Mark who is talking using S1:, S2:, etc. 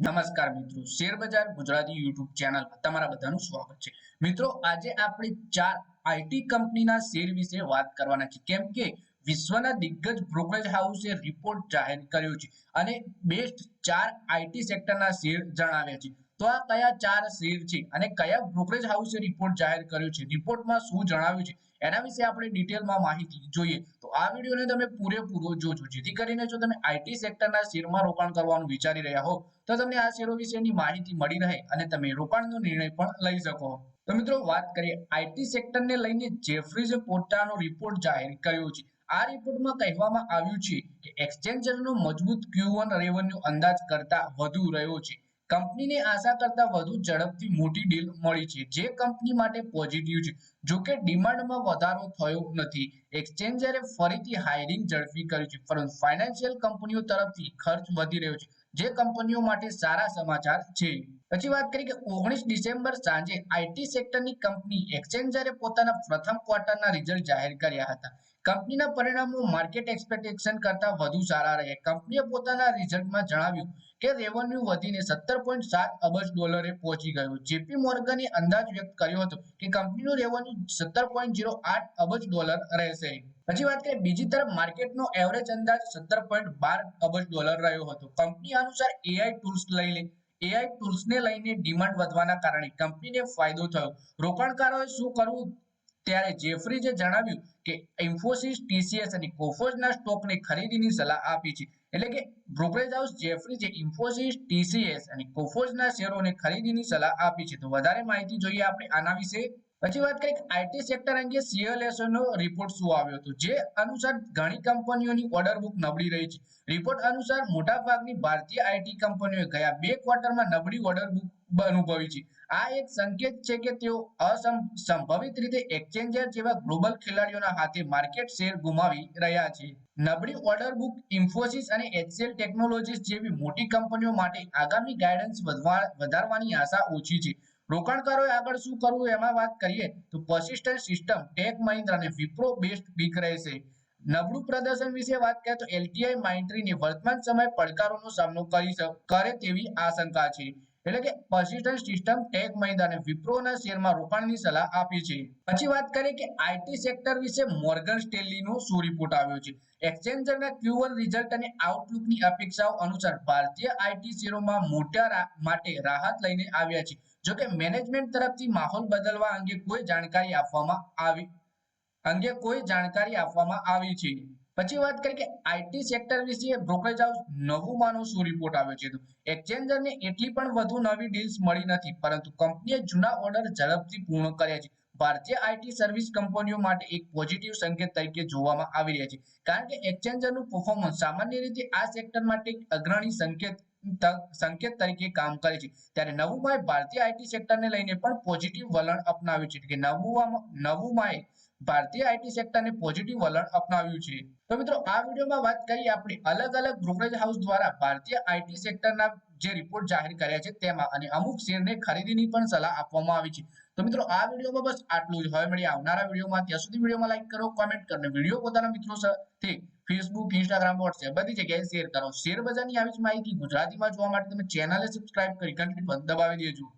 S1: નમસ્કાર મિત્રો શેર બજાર ગુજરાતી યુટ્યુબ ચેનલ તમારા બધાનું સ્વાગત છે. મિત્રો, આજે આપણે ચાર આઈટી કંપનીના શેર વિશે વાત કરવાના છે કેમ કે વિશ્વના દિગ્ગજ બ્રોકરેજ હાઉસે રિપોર્ટ જાહેર કર્યો છે અને બેસ્ટ ચાર આઈટી સેક્ટરના શેર જણાવ્યા છે. તો આ કયા ચાર શેર છે અને કયા બ્રોકરેજ હાઉસે રિપોર્ટ જાહેર કર્યો છે? રિપોર્ટમાં શું જણાવ્યું છે? એના વિશે આપણે ડિટેલમાં માહિતી જોઈએ. તો આ વિડીયોને તમે પૂરેપૂરો જોજો. જેથી કરીને જો તમે આઈટી સેક્ટરના શેરમાં રોકાણ કરવાનું વિચારી રહ્યા હો, તો તમને આ શેરો વિશેની માહિતી મળી રહે અને તમે રોકાણનો નિર્ણય પણ લઈ શકો. તો મિત્રો, વાત કરીએ આઈટી સેક્ટરને લઈને જેફરીઝે પોતાનો રિપોર્ટ જાહેર કર્યો છે. આ રિપોર્ટમાં કહેવામાં આવ્યું છે કે એક્સચેન્જરનો મજબૂત Q1 રેવન્યુ અંદાજ કરતા વધુ રહ્યો છે. કંપનીને આશા કરતા વધુ ઝડપથી મોટી ડીલ મળી છે. જે કંપની માટે પોઝિટિવ છે. જો કે ડિમાન્ડમાં વધારો થયો નથી. એક્સચેન્જરે ફરીથી હાયરિંગ ઝડપી કર્યું છે. પરંતુ ફાઇનાન્શિયલ કંપનીઓ તરફથી ખર્ચ વધી રહ્યો છે. જે કંપનીઓ માટે સારા સમાચાર છે. પછી વાત કરીએ કે ઓગણીસ ડિસેમ્બર સાંજે આઈટી સેક્ટરની કંપની એક્સચેન્જરે પોતાના પ્રથમ ક્વાર્ટરના રિઝલ્ટ જાહેર કર્યા હતા. કંપનીના પરિણામો માર્કેટ એક્સપેક્ટેશન કરતા વધુ સારા રહે. કંપનીએ પોતાના રિઝલ્ટમાં જણાવ્યું કે રેવન્યુ વધીને સત્તર પોઈન્ટ સાત અબજ ડોલરે પહોંચી ગયો. જેપી મોર્ગને અંદાજ વ્યક્ત કર્યો હતો કે કંપનીનું રેવન્યુ સત્તર પોઈન્ટ ઝીરો આઠ અબજ ડોલર રહેશે. પછી વાત કરીએ બીજી તરફ માર્કેટનો એવરેજ અંદાજ સત્તર પોઈન્ટ બાર અબજ ડોલર રહ્યો હતો. કંપની અનુસાર એઆઈ ટૂલ્સ લઈને એઆઈ ટૂલ્સને લઈને ડિમાન્ડ વધવાના કારણે કંપનીને ફાયદો થયો. રોકાણકારોએ શું કરવું? ત્યારે જેફરીજે જણાવ્યું કે ઇન્ફોસિસ, ટીસીએસ અને કોફોર્સના સ્ટોકને ખરીદીની સલાહ આપી છે. એટલે કે બ્રોકરેજ હાઉસ જેફરીજે ઇન્ફોસિસ, ટીસીએસ અને કોફોર્સના શેરોને ખરીદીની સલાહ આપી છે. તો વધારે માહિતી જોઈએ આપણે આના વિશે. પછી વાત કરીએ આઈટી સેક્ટર અંગે સીએલએસઓ નો રિપોર્ટ શું આવ્યો હતો? જે અનુસાર ઘણી કંપનીઓની ઓર્ડર બુક નબળી રહી છે. રિપોર્ટ અનુસાર મોટાભાગની ભારતીય આઈટી કંપનીઓએ ગયા બે ક્વાર્ટરમાં નબળી ઓર્ડર બુક અનુભવી છે. આ એક સંકેત છે કે તેઓ અસંભવિત રીતે એક્સચેન્જર જેવા ગ્લોબલ ખેલાડીઓના હાથે માર્કેટ શેર ગુમાવી રહ્યા છે. નબળી ઓર્ડર બુક ઇન્ફોસિસ અને એચસીએલ ટેકનોલોજીસ જેવી મોટી કંપનીઓ માટે આગામી ગાઈડન્સ વધારવાની આશા ઓછી છે. રોકાણકારોએ આગળ શું કરવું એમાં વાત કરીએ તો પર્સિસ્ટન્ટ સિસ્ટમ ટેક મહિન્દ્રા અને વિપ્રો બેસ્ટ પીક રહેશે. નબળું પ્રદર્શન વિશે વાત કરીએ તો એલટીઆઈ માઇન્ટ્રીની વર્તમાન સમય પડકારોનો સામનો કરી કરે તેવી આશંકા છે. એટલે કે પર્સિસ્ટન્ટ સિસ્ટમ ટેક મહિન્દ્રા વિપ્રોના શેરમાં રોકાણની સલાહ આપી છે. પછી વાત કરીએ કે આઈટી સેક્ટર વિશે મોર્ગન સ્ટેલીનો શું રિપોર્ટ આવ્યો છે? એક્સચેન્જરના Q1 રિઝલ્ટ અને આઉટલુકની અપેક્ષાઓ અનુસાર ભારતીય આઈટી શેરોમાં મોટા માટે રાહત લઈને આવ્યા છે. જોકે મેનેજમેન્ટ તરફથી માહોલ બદલવા અંગે કોઈ જાણકારી આપવામાં આવી, અંગે કોઈ જાણકારી આપવામાં આવી છે. પછી વાત કરીએ કે આઈટી સેક્ટર વિશે બ્રોકરેજ હાઉસ નવું માનો શું રિપોર્ટ આવ્યો છે તો એક્સચેન્જરને એટલી પણ વધુ નવી ડીલ્સ મળી નથી, પરંતુ કંપનીએ જૂના ઓર્ડર ઝડપથી પૂર્ણ કર્યા છે. ભારતીય આઈટી સર્વિસ કંપનીઓ માટે એક પોઝિટિવ સંકેત તરીકે જોવામાં આવી રહ્યા છે. કારણ કે એક્સચેન્જરનું પરફોર્મન્સ સામાન્ય રીતે આ સેક્ટર માટે એક અગ્રણી સંકેત સંકેત તરીકે કામ કરે છે. ત્યારે નવુમાએ ભારતીય આઈટી સેક્ટરને લઈને પણ પોઝિટિવ વલણ અપનાવ્યું છે. કે નવુમાં, નવુમાએ ભારતીય આઈટી સેક્ટરને પોઝિટિવ વલણ અપનાવ્યું છે. તો મિત્રો, આ વિડીયોમાં વાત કરીએ આપણે અલગ અલગ બ્રોકરેજ હાઉસ દ્વારા ભારતીય આઈટી સેક્ટરના જે રિપોર્ટ જાહેર કર્યા છે તેમાં અને અમુક શેરને ખરીદીની પણ સલાહ આપવામાં આવી છે. તો મિત્રો, આ વિડીયોમાં બસ આટલું જ. હવે મળીએ આવનારા વિડીયોમાં. ત્યાં સુધી વિડીયોમાં લાઈક કરો કોમેન્ટ કરો અને વીડિયો પોતાના મિત્રો સાથે ફેસબુક ઇન્સ્ટાગ્રામ વોટ્સએપ બધી જગ્યાએ શેર કરો. શેર બજારની આવી જ માહિતી ગુજરાતીમાં જોવા માટે તમે ચેનલને સબસ્ક્રાઇબ કરી ઘંટી દબાવી દેજો.